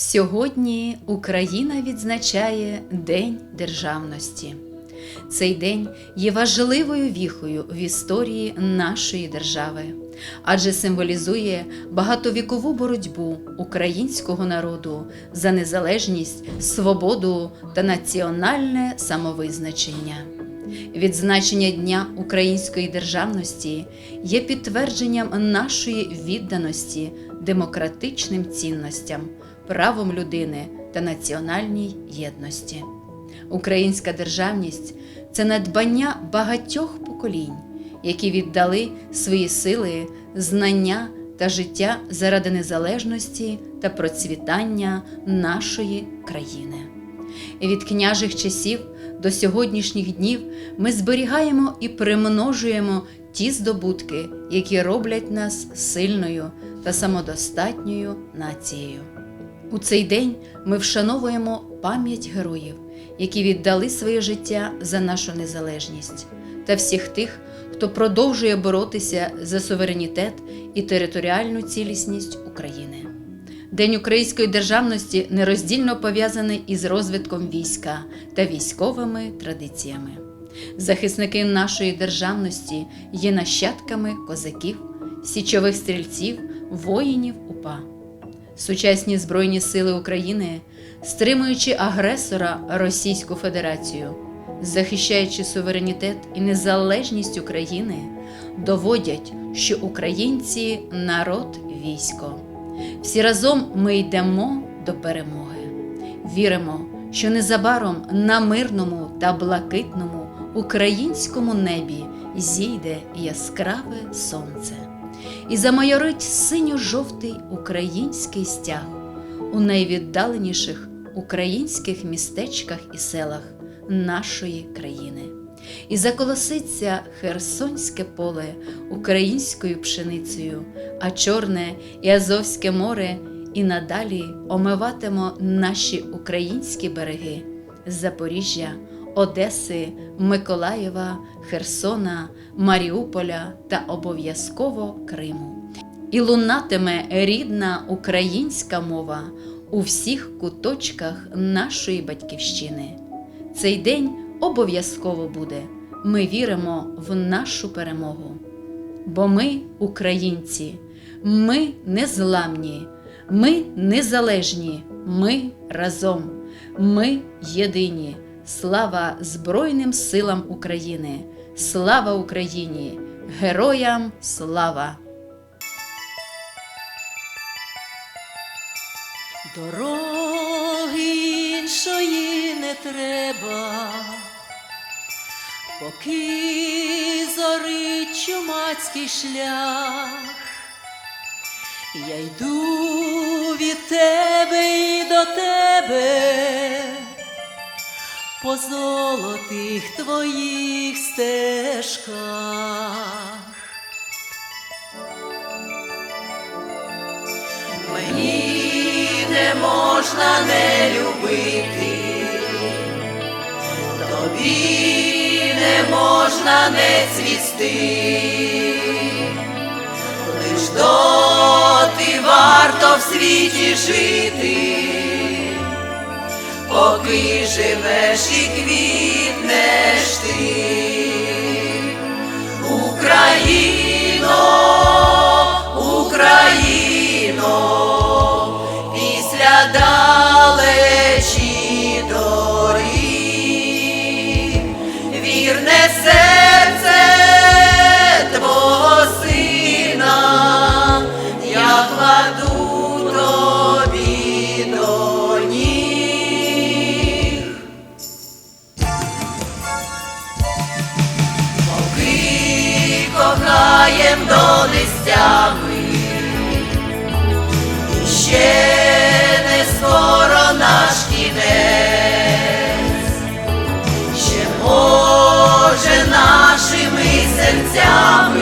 Сьогодні Україна відзначає День Державності. Цей день є важливою віхою в історії нашої держави, адже символізує багатовікову боротьбу українського народу за незалежність, свободу та національне самовизначення. Відзначення Дня української державності є підтвердженням нашої відданості демократичним цінностям, правом людини та національній єдності. Українська державність це надбання багатьох поколінь, які віддали свої сили, знання та життя заради незалежності та процвітання нашої країни. Від княжих часів до сьогоднішніх днів ми зберігаємо і примножуємо ті здобутки, які роблять нас сильною та самодостатньою нацією. У цей день ми вшановуємо пам'ять героїв, які віддали своє життя за нашу незалежність, та всіх тих, хто продовжує боротися за суверенітет і територіальну цілісність України. День української державності нероздільно пов'язаний із розвитком війська та військовими традиціями. Захисники нашої державності є нащадками козаків, січових стрільців, воїнів УПА. Сучасні Збройні Сили України, стримуючи агресора Російську Федерацію, захищаючи суверенітет і незалежність України, доводять, що українці народ військо. Всі разом ми йдемо до перемоги. Віримо, що незабаром на мирному та блакитному українському небі зійде яскраве сонце і замайорить синьо-жовтий український стяг у найвіддаленіших українських містечках і селах нашої країни. І заколоситься Херсонське поле українською пшеницею, а Чорне і Азовське море і надалі омиватимо наші українські береги Запоріжжя, Одеси, Миколаєва, Херсона, Маріуполя та обов'язково Криму. І лунатиме рідна українська мова у всіх куточках нашої батьківщини. Цей день обов'язково буде. Ми віримо в нашу перемогу. Бо ми українці, ми незламні, ми незалежні, ми разом, ми єдині. Слава Збройним силам України! Слава Україні! Героям слава! Дороги іншої не треба, поки зорить чумацький шлях, я йду від тебе і до тебе по золотих твоїх стежках. Мені не можна не любити, тобі не можна не цвісти, лиш доти варто в світі жити, поки живеш і квітнеш ти, кохаєм до нестями, і ще не скоро наш кінець, ще може нашими серцями